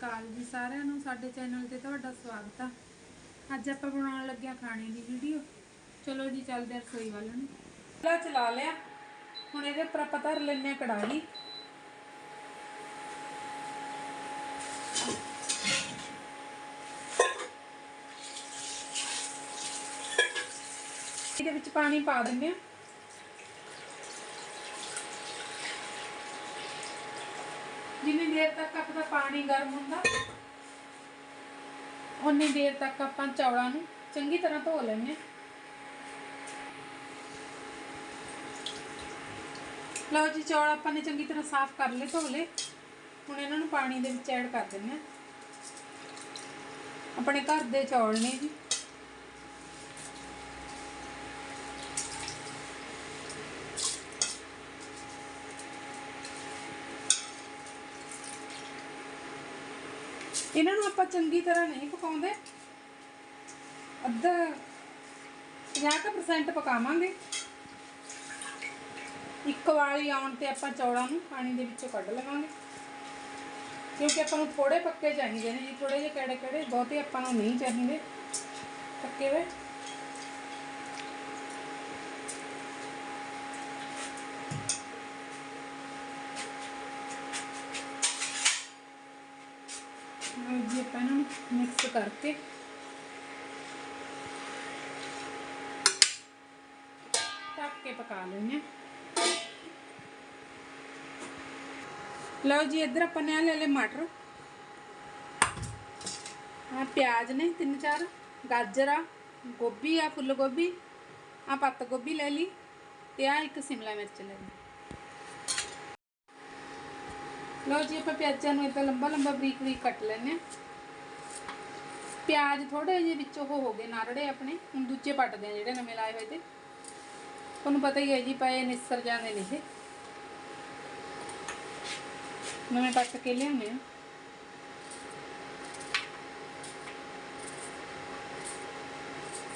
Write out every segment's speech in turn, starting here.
ਕਾਲ ਜੀ ਸਾਰਿਆਂ ਨੂੰ, ਸਾਡੇ ਚੈਨਲ ਤੇ ਤੁਹਾਡਾ ਸਵਾਗਤ ਆ। ਅੱਜ ਆਪਾਂ ਬਣਾਉਣ ਲੱਗੇ ਖਾਣੇ ਦੀ ਵੀਡੀਓ ਚਲੋ ਜੀ, ਚੱਲਦੇ ਰਸੋਈ ਵੱਲ ਨੂੰ। ਚੁੱਲ੍ਹਾ ਚਲਾ ਲਿਆ। ਹੁਣ ਇਹਦੇ ਉੱਪਰ ਆਪਾਂ ਧਰ ਲੈਂਦੇ ਆ ਕੜਾਹੀ। ਇਹਦੇ ਵਿੱਚ ਪਾਣੀ ਪਾ ਦਿੰਦੇ ਆ ਜਿੰਨੀ ਦੇਰ ਤੱਕ ਆਪਣਾ ਪਾਣੀ ਗਰਮ ਹੁੰਦਾ। ਉਨੀ ਦੇਰ ਤੱਕ ਆਪਾਂ ਚੌਲਾਂ ਨੂੰ ਚੰਗੀ ਤਰ੍ਹਾਂ ਧੋ ਲੈਂਦੇ ਹਾਂ। ਲਓ ਜੀ, ਚੌਲ ਆਪਾਂ ਨੇ ਚੰਗੀ ਤਰ੍ਹਾਂ ਸਾਫ਼ ਕਰ ਲਏ, ਧੋ ਲਏ। ਹੁਣ ਇਹਨਾਂ ਨੂੰ ਪਾਣੀ ਦੇ ਵਿੱਚ ਐਡ ਕਰ ਦਿੰਦੇ ਹਾਂ। ਆਪਣੇ ਘਰ ਦੇ ਚੌਲ ਨੇ ਜੀ। ਇਹਨਾਂ ਨੂੰ ਆਪਾਂ ਚੰਗੀ ਤਰ੍ਹਾਂ ਨਹੀਂ ਪਕਾਉਂਦੇ। ਅੱਧਾ 50% ਪਕਾਵਾਂਗੇ। ਇੱਕ ਵਾਲੀ ਆਉਣ ਤੇ ਆਪਾਂ ਚੌਲਾਂ ਨੂੰ ਪਾਣੀ ਦੇ ਵਿੱਚੋਂ ਕੱਢ ਲਵਾਂਗੇ। ਕਿਉਂਕਿ ਆਪਾਂ ਨੂੰ ਥੋੜੇ ਪੱਕੇ ਚਾਹੀਦੇ ਨੇ ਜੀ ਥੋੜੇ ਜਿਹੇ ਕਿਹੜੇ ਕਿਹੜੇ ਬਹੁਤੇ ਆਪਾਂ ਨੂੰ ਨਹੀਂ ਚਾਹੀਦੇ। ਪੱਕੇ ਹੋਏ ਲਓ ਜੀ ਆਪਾਂ ਇਹਨਾਂ ਨੂੰ ਮਿਕਸ ਕਰਕੇ ਢੱਕ ਕੇ ਪਕਾ ਲੈਂਦੇ ਲਓ ਜੀ, ਇੱਧਰ ਆਪਾਂ ਨੇ ਲੈ ਲਏ ਮਟਰ। ਆ ਪਿਆਜ਼ ਨੇ ਤਿੰਨ ਚਾਰ, ਗਾਜਰ ਆ, ਗੋਭੀ ਆ ਫੁੱਲ ਗੋਭੀ ਆ ਪੱਤ ਗੋਭੀ ਲੈ ਲਈ ਤੇ ਆ ਇੱਕ ਸ਼ਿਮਲਾ ਮਿਰਚ ਲੈ ਲਈ। ਲਓ ਜੀ, ਆਪਾਂ ਪਿਆਜ਼ਾਂ ਨੂੰ ਇਦਾਂ ਲੰਬਾ ਲੰਬਾ ਬਰੀਕ ਬਰੀਕ ਕੱਟ ਲੈਣੇ ਆ ਪਿਆਜ਼ ਥੋੜੇ ਜਿਹੇ ਵਿੱਚ ਉਹ ਹੋ ਗਏ ਨਾਰੜੇ ਆਪਣੇ, ਹੁਣ ਦੂਜੇ ਪੱਟਦੇ ਆ ਜਿਹੜੇ ਨਵੇਂ ਲਾਏ ਹੋਏ ਤੇ। ਤੁਹਾਨੂੰ ਪਤਾ ਹੀ ਹੈ ਜੀ, ਪਏ ਨਿਸਰ ਜਾਂਦੇ ਨੇ ਇਹ। ਨਵੇਂ ਪੱਟ ਕੇ ਲਿਆਉਂਦੇ ਆ।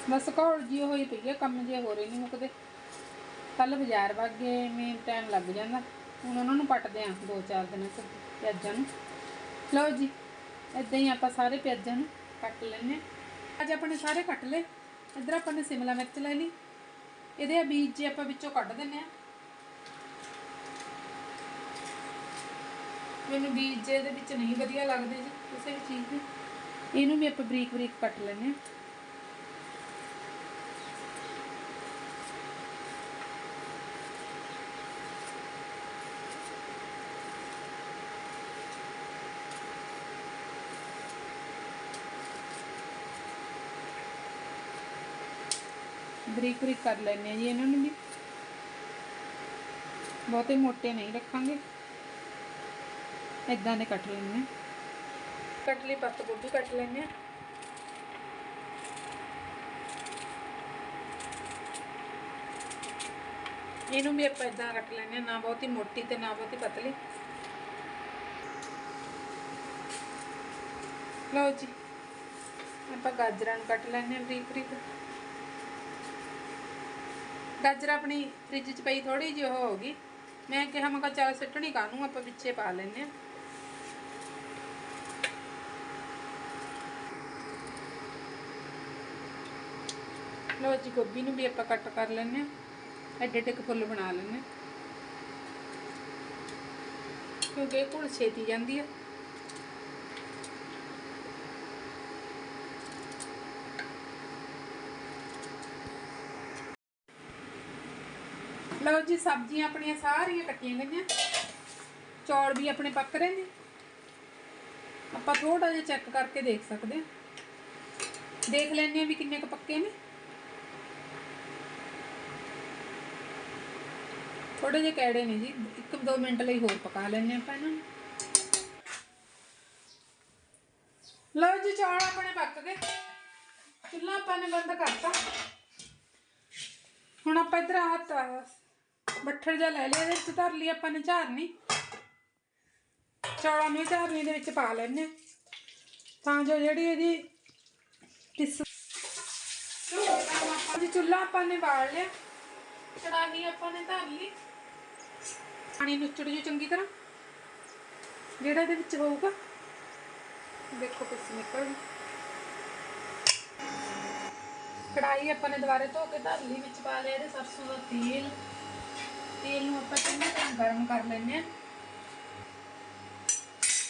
ਬਸ ਘੋਲ ਜੀ ਹੋਈ ਪਈ ਹੈ ਕੰਮ ਜੇ ਹੋ ਰਹੇ ਨਹੀਂ ਮੁੱਕਦੇ। ਕੱਲ ਬਾਜ਼ਾਰ ਵਗ ਗਏ ਮੈਂ ਟਾਈਮ ਲੱਗ ਜਾਂਦਾ। ਹੁਣ ਉਹਨਾਂ ਨੂੰ ਪੱਟਦੇ ਆ ਦੋ ਚਾਰ ਦਿਨਾਂ ਤੱਕ ਪਿਆਜ਼ਾਂ ਨੂੰ। ਲਓ ਜੀ ਇਦਾਂ ਹੀ ਆਪਾਂ ਸਾਰੇ ਪਿਆਜ਼ਾਂ ਨੂੰ ਕੱਟ ਲੈਣੇ ਆ। ਅੱਜ ਆਪਣੇ ਸਾਰੇ ਕੱਟ ਲਏ। ਇੱਧਰ ਆਪਾਂ ਨੇ ਸਿਮਲਾ ਮਿਰਚ ਲੈ ਲਈ। ਇਹਦੇ ਆ ਬੀਜ ਜੇ ਆਪਾਂ ਵਿੱਚੋਂ ਕੱਢ ਦਿੰਨੇ ਆ ਮੈਨੂੰ ਬੀਜ ਜੇ ਇਹਦੇ ਵਿੱਚ ਨਹੀਂ ਵਧੀਆ ਲੱਗਦੇ ਜੀ ਕਿਸੇ ਵੀ ਚੀਜ਼ ਦੇ ਇਹਨੂੰ ਵੀ ਆਪਾਂ ਬਰੀਕ ਬਰੀਕ ਕੱਟ ਲੈਣੇ ਆ ਬਰੀਕ ਬਰੀਕ ਕਰ ਲੈਣੇ ਆ ਜੀ ਇਹਨਾਂ ਨੂੰ ਵੀ। ਬਹੁਤੇ ਮੋਟੇ ਨਹੀਂ ਰੱਖਾਂਗੇ। ਇਦਾਂ ਦੇ ਕੱਟ ਲੈਣੇ ਆ ਕੱਟ ਲਈ, ਪੱਤ ਗੋਭੀ ਕੱਟ ਲੈਣੇ ਆ ਇਹਨੂੰ ਵੀ ਆਪਾਂ ਇਦਾਂ ਕੱਟ ਲੈਣੇ ਆ ਨਾ ਬਹੁਤੀ ਮੋਟੀ ਤੇ ਨਾ ਬਹੁਤੀ ਪਤਲੀ। ਲਓ ਜੀ, ਆਪਾਂ ਗਾਜਰਾਂ ਨੂੰ ਕੱਟ ਲੈਣੇ ਆ ਬਰੀਕ ਬਰੀਕ ਗਾਜਰ ਆਪਣੀ ਫ੍ਰਿਜ 'ਚ ਪਈ ਥੋੜੀ ਜਿਹੀ, ਉਹ ਹੋ ਗਈ। ਮੈਂ ਕਿਹਾ ਮੈਂ ਕਿਹਾ ਚੱਲ ਸਿੱਟਣੀ ਕਾਹਨੂੰ, ਆਪਾਂ ਵਿੱਚੇ ਪਾ ਲੈਨੇ ਆ ਲੋ ਜੀ, ਗੋਭੀ ਨੂੰ ਵੀ ਆਪਾਂ ਕੱਟ ਕਰ ਲੈਨੇ ਆ ਐਡੇ ਐਡੇ ਕੁ ਫੁੱਲ ਬਣਾ ਲੈਨੇ ਆ ਕਿਉਂਕਿ ਇਹ ਘੁਲ ਛੇਤੀ ਜਾਂਦੀ ਆ ਲਓ ਜੀ, ਸਬਜ਼ੀਆਂ ਆਪਣੀਆਂ ਸਾਰੀਆਂ ਕੱਟੀਆਂ ਗਈਆਂ। ਚੌਲ ਵੀ ਆਪਣੇ ਪੱਕ ਰਹੇ ਨੇ। ਆਪਾਂ ਥੋੜਾ ਜਿਹਾ ਚੈੱਕ ਕਰਕੇ ਦੇਖ ਸਕਦੇ ਹਾਂ। ਦੇਖ ਲੈਣੇ ਆ ਵੀ ਕਿੰਨੇ ਕੁ ਪੱਕੇ ਨੇ। ਥੋੜੇ ਜਿਹੇ ਕੈੜੇ ਨੇ ਜੀ 1-2 ਮਿੰਟ ਲਈ ਹੋਰ ਪਕਾ ਲੈਣੇ ਆਪਾਂ ਇਹਨਾਂ ਨੂੰ। ਲਓ ਜੀ, ਚੌਲ ਆਪਣੇ ਪੱਕ ਗਏ। ਚੁੱਲ੍ਹਾ ਆਪਾਂ ਨੇ ਬੰਦ ਕਰਤਾ। ਹੁਣ ਆਪਾਂ ਇਧਰ ਹੱਥ ਬੱਠਲ ਜਿਹਾ ਲੈ ਲਿਆ, ਇਹਦੇ ਵਿੱਚ ਧਰ ਲਈ ਆਪਾਂ ਨੇ ਝਾਰਨੀ। ਚੌਲਾਂ ਨੂੰ ਝਾਰਨੀ ਦੇ ਵਿੱਚ ਪਾ ਲੈਣੇ ਤਾਂ ਜੋ ਜਿਹੜੀ ਇਹਦੀ ਟਿਸ ਜੀ ਚੁੱਲ੍ਹਾ ਆਪਾਂ ਨੇ ਬਾਲ ਲਿਆ। ਕੜਾਹੀ ਆਪਾਂ ਨੇ ਧਰ ਲਈ। ਪਾਣੀ ਨੁੱਚੜ ਜੂ ਚੰਗੀ ਤਰ੍ਹਾਂ। ਜਿਹੜਾ ਇਹਦੇ ਵਿੱਚ ਹੋਊਗਾ। ਦੇਖੋ ਪਿੱਛੇ ਨਿਕਲ ਗਈ ਕੜਾਈ ਆਪਾਂ ਨੇ ਦੁਬਾਰੇ ਧੋ ਕੇ ਧਰ ਲਈ, ਵਿੱਚ ਪਾ ਲਿਆ ਇਹਦੇ ਸਰਸੋਂ ਦਾ ਤੇਲ। ਤੇਲ ਨੂੰ ਆਪਾਂ ਚੰਗੀ ਤਰ੍ਹਾਂ ਗਰਮ ਕਰ ਲੈਂਦੇ ਆ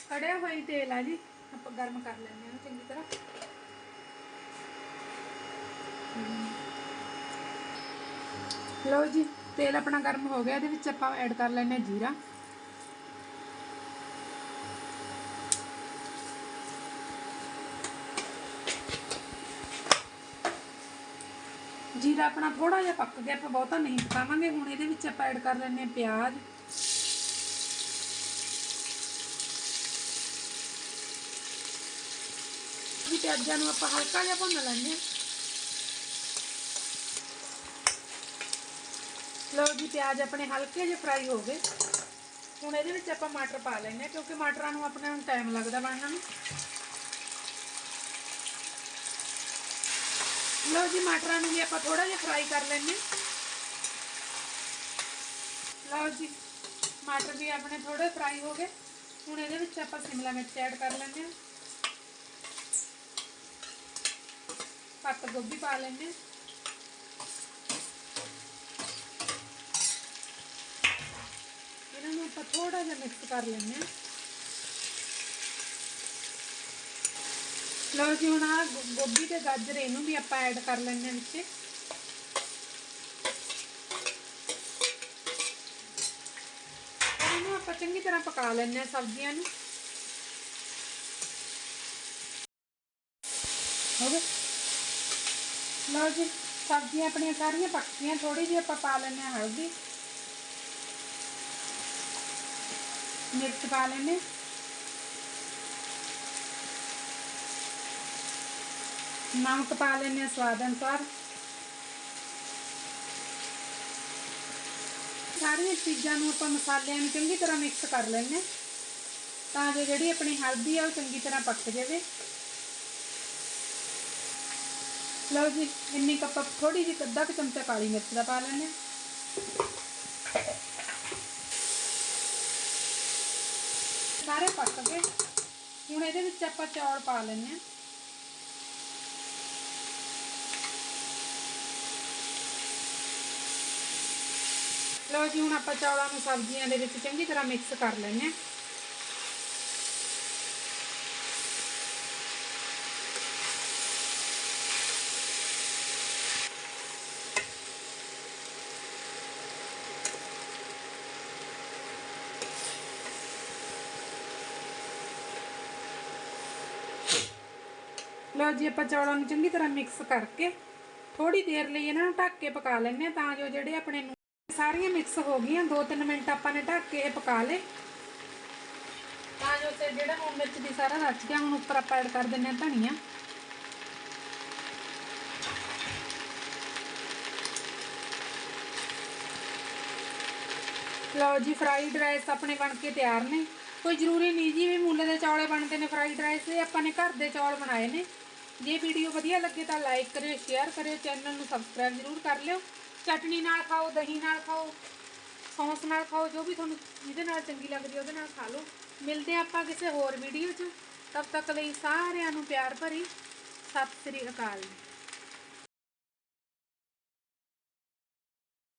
ਕੜਿਆ ਹੋਇਆ ਤੇਲ ਆ ਜੀ, ਆਪਾਂ ਗਰਮ ਕਰ ਲੈਂਦੇ ਆ ਚੰਗੀ ਤਰ੍ਹਾਂ। ਲਓ ਜੀ, ਤੇਲ ਆਪਣਾ ਗਰਮ ਹੋ ਗਿਆ, ਇਹਦੇ ਵਿੱਚ ਆਪਾਂ ਐਡ ਕਰ ਲੈਂਦੇ ਹਾਂ ਜੀਰਾ। ਜੀਰਾ ਆਪਣਾ ਥੋੜਾ ਜਿਹਾ ਪੱਕ ਗਿਆ, ਆਪਾਂ ਬਹੁਤਾ ਨਹੀਂ ਪਕਾਵਾਂਗੇ ਹੁਣ ਇਹਦੇ ਵਿੱਚ ਆਪਾਂ ਐਡ ਕਰ ਲੈਂਦੇ ਹਾਂ ਪਿਆਜ਼। ਵੀ ਪਿਆਜ਼ਾਂ ਨੂੰ ਆਪਾਂ ਹਲਕਾ ਜਿਹਾ ਭੁੰਨ ਲੈਂਦੇ ਹਾਂ। ਲਓ ਜੀ, ਪਿਆਜ਼ ਆਪਣੇ ਹਲਕੇ ਜਿਹੇ ਫਰਾਈ ਹੋ ਗਏ। ਹੁਣ ਇਹਦੇ ਵਿੱਚ ਆਪਾਂ ਮਟਰ ਪਾ ਲੈਂਦੇ ਹਾਂ, ਕਿਉਂਕਿ ਮਟਰਾਂ ਨੂੰ ਆਪਣੇ ਨੂੰ ਟਾਈਮ ਲੱਗਦਾ ਬਣਨ ਨੂੰ। ਲਓ ਜੀ, ਮਟਰਾਂ ਨੂੰ ਵੀ ਆਪਾਂ ਥੋੜਾ ਜਿਹਾ ਫਰਾਈ ਕਰ ਲੈਂਦੇ ਹਾਂ। ਲਓ ਜੀ, ਮਟਰ ਵੀ ਆਪਣੇ ਥੋੜੇ ਫਰਾਈ ਹੋ ਗਏ। ਹੁਣ ਇਹਦੇ ਵਿੱਚ ਆਪਾਂ ਸ਼ਿਮਲਾ ਮਿਰਚ ਐਡ ਕਰ ਲੈਂਦੇ ਹਾਂ। ਪੱਤ ਗੋਭੀ ਪਾ ਲੈਂਦੇ ਹਾਂ। ਇਹਨਾਂ ਨੂੰ ਆਪਾਂ ਥੋੜਾ ਜਿਹਾ ਮਿਕਸ ਕਰ ਲੈਂਦੇ ਹਾਂ। ਲਓ ਜੀ, ਹੁਣ ਆ ਗੋਭੀ ਤੇ ਗਾਜਰ ਇਹਨੂੰ ਵੀ ਆਪਾਂ ਐਡ ਕਰ ਲੈਂਦੇ ਵਿੱਚ। ਇਹਨੂੰ ਆਪਾਂ ਚੰਗੀ ਤਰ੍ਹਾਂ ਪਕਾ ਲੈਂਦੇ ਹਾਂ ਸਬਜ਼ੀਆਂ ਨੂੰ। ਹੋ ਗਏ? ਲਓ ਜੀ, ਸਬਜ਼ੀਆਂ ਆਪਣੀਆਂ ਸਾਰੀਆਂ ਪੱਕ ਗਈਆਂ ਥੋੜੀ ਜਿਹੀ ਆਪਾਂ ਪਾ ਲੈਣੇ ਹਾਂ ਹਲਦੀ। ਮਿਰਚ ਪਾ ਲੈਣੇ ਨਮਕ ਪਾ ਲੈਨੇ ਸਵਾਦ ਅਨੁਸਾਰ ਸਾਰੀਆਂ ਚੀਜ਼ਾਂ ਨੂੰ ਆਪਾਂ ਮਸਾਲਿਆਂ ਨੂੰ ਚੰਗੀ ਤਰ੍ਹਾਂ ਮਿਕਸ ਕਰ ਲੈਨੇ ਤਾਂ ਜੋ ਜਿਹੜੀ ਆਪਣੀ ਹਲਦੀ ਆ ਉਹ ਚੰਗੀ ਤਰ੍ਹਾਂ ਪੱਕ ਜਾਵੇ ਲਓ ਜੀ ਇੰਨੀ ਕੱਪ ਥੋੜੀ ਜਿਹੀ ਅੱਧਾ ਕੁ ਚਮਚਾ ਕਾਲੀ ਮਿਰਚ ਦਾ ਪਾ ਲੈਨੇ ਸਾਰੇ ਪੱਕ ਗਏ ਹੁਣ ਇਹਦੇ ਵਿੱਚ ਆਪਾਂ ਚੌਲ ਪਾ ਲੈਂਦੇ ਹਾਂ ਲਓ ਜੀ, ਹੁਣ ਆਪਾਂ ਚੌਲਾਂ ਨੂੰ ਸਬਜ਼ੀਆਂ ਦੇ ਵਿੱਚ ਚੰਗੀ ਤਰ੍ਹਾਂ ਮਿਕਸ ਕਰ ਲੈਂਦੇ ਹਾਂ। ਲਓ ਜੀ, ਆਪਾਂ ਚੌਲਾਂ ਨੂੰ ਚੰਗੀ ਤਰ੍ਹਾਂ ਮਿਕਸ ਕਰਕੇ ਥੋੜੀ ਦੇਰ ਲਈ ਇਹਨਾਂ ਨੂੰ ਢੱਕ ਕੇ ਪਕਾ ਲੈਂਦੇ ਹਾਂ, ਤਾਂ ਜੋ ਜਿਹੜੇ ਆਪਣੇ ਸਾਰੀਆਂ ਮਿਕਸ ਹੋ ਗਈਆਂ 2-3 ਮਿੰਟ ਆਪਾਂ ਨੇ ਢੱਕ ਕੇ ਇਹ ਪਕਾ ਲੇ ਤਾਂ ਜੋ ਤੇ ਜਿਹੜਾ ਨੂਨ ਮਿਰਚ ਦੀ ਸਾਰਾ ਰਚ ਗਿਆ, ਹੁਣ ਉੱਪਰ ਆਪਾਂ ਐਡ ਕਰ ਦਿੰਦੇ ਹਾਂ ਧਨੀਆ। ਲਓ ਜੀ ਫਰਾਈਡ ਰਾਈਸ ਆਪਣੇ ਬਣ ਕੇ ਤਿਆਰ ਨੇ। ਕੋਈ ਜ਼ਰੂਰੀ ਨਹੀਂ ਜੀ ਵੀ ਮੁੱਲ ਦੇ ਚੌਲੇ ਬਣਦੇ ਨੇ ਫਰਾਈਡ ਰਾਈਸ ਇਹ ਆਪਾਂ ਨੇ ਘਰ ਦੇ ਚੌਲ ਬਣਾਏ ਨੇ। ਜੇ ਵੀਡੀਓ ਵਧੀਆ ਲੱਗੇ ਤਾਂ ਲਾਈਕ ਕਰਿਓ ਸ਼ੇਅਰ ਕਰਿਓ ਚੈਨਲ ਨੂੰ ਸਬਸਕ੍ਰਾਈਬ ਜ਼ਰੂਰ ਕਰ ਲਿਓ। ਚਟਨੀ ਨਾਲ ਖਾਓ, ਦਹੀਂ ਨਾਲ ਖਾਓ, ਸੌਂਸ ਨਾਲ ਖਾਓ, ਜੋ ਵੀ ਤੁਹਾਨੂੰ ਜਿਹਦੇ ਨਾਲ ਚੰਗੀ ਲੱਗਦੀ ਉਹਦੇ ਨਾਲ ਖਾ ਲਓ। ਮਿਲਦੇ ਹਾਂ ਆਪਾਂ ਕਿਸੇ ਹੋਰ ਵੀਡੀਓ 'ਚ। ਤਬ ਤੱਕ ਲਈ ਸਾਰਿਆਂ ਨੂੰ ਪਿਆਰ ਭਰੀ। ਸਤਿ ਸ੍ਰੀ ਅਕਾਲ। ਜੀ